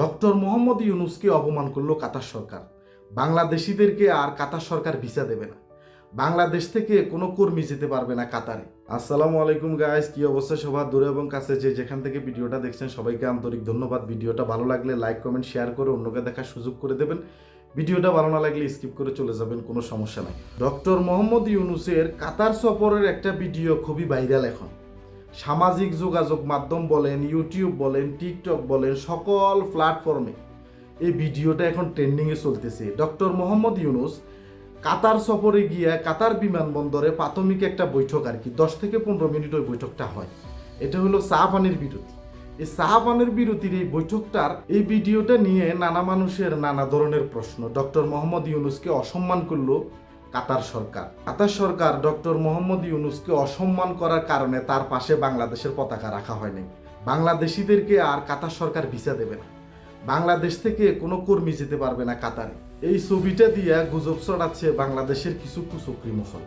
Doctor Mohammad ইউনুসকে অপমান করল কাতার সরকার। বাংলাদেশিদেরকে আর কাতার সরকার ভিসা দেবে না। বাংলাদেশ থেকে কোনো কর্মী যেতে পারবে না কাতারে। আসসালামু আলাইকুম গাইস কি অবস্থা সবার? দূরে এবং কাছে যে যেখান থেকে ভিডিওটা দেখছেন, সবাইকে আন্তরিক ধন্যবাদ। ভিডিওটা ভালো লাগলে লাইক কমেন্ট শেয়ার করে অন্যকে দেখার সুযোগ করে দেবেন। ভিডিওটা ভালো না লাগলে স্কিপ করে চলে যাবেন, কোনো সমস্যা নাই। ডক্টর মোহাম্মদ ইউনুসের কাতার সফরের একটা ভিডিও খুবই ভাইরাল এখন। সামাজিক যোগাযোগ মাধ্যম বলেন ইউটিউব বলেন টিকটক বলেন, সকল প্ল্যাটফর্মে এই ভিডিওটা এখন ট্রেন্ডিংয়ে চলতেছে। ডক্টর মোহাম্মদ ইউনুস কাতার সফরে গিয়ে কাতার বিমানবন্দরে প্রাথমিক একটা বৈঠক আর কি, দশ থেকে পনেরো মিনিট ওই বৈঠকটা হয়। এটা হলো পানির বিরতি। এই পানির বিরতির এই বৈঠকটার এই ভিডিওটা নিয়ে নানা মানুষের নানা ধরনের প্রশ্ন। ডক্টর মোহাম্মদ ইউনুসকে অসম্মান করল কাতার সরকার। কাতার সরকার ডক্টর মোহাম্মদ ইউনুসকে অসম্মান করার কারণে তার পাশে বাংলাদেশের পতাকা রাখা হয়নি। বাংলাদেশিদেরকে আর কাতার সরকার ভিসা দেবে না। বাংলাদেশ থেকে কোনো কর্মী যেতে পারবে না কাতারে। এই ছবিটা দিয়ে গুজব ছড়াচ্ছে বাংলাদেশের কিছু কুচক্রি মহল।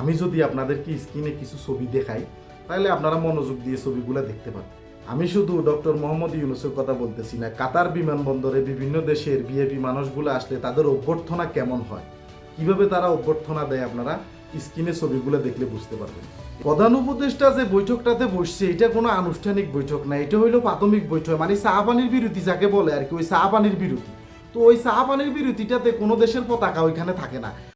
আমি যদি আপনাদেরকে স্ক্রিনে কিছু ছবি দেখাই, তাহলে আপনারা মনোযোগ দিয়ে ছবিগুলো দেখতে পান আমি শুধু ডক্টর মোহাম্মদ ইউনুসের কথা বলতেছি না, কাতার বিমানবন্দরে বিভিন্ন দেশের বিএপি মানুষগুলো আসলে তাদের অভ্যর্থনা কেমন হয়? কীভাবে তারা অভ্যর্থনা দেয় আপনারা? স্ক্রিনে ছবিগুলো দেখলে বুঝতে পারবেন। প্রধান উপদেষ্টা যে বৈঠকটাতে বসছে, এটা কোনো আনুষ্ঠানিক বৈঠক না, এটা হইল প্রাথমিক বৈঠক। মানে চা পানির বিরতি যাকে বলে আর কি, ওই চা পানির বিরতি তো ওই চা পানির বিরতিটাতে কোনো দেশের পতাকা ওইখানে থাকে না।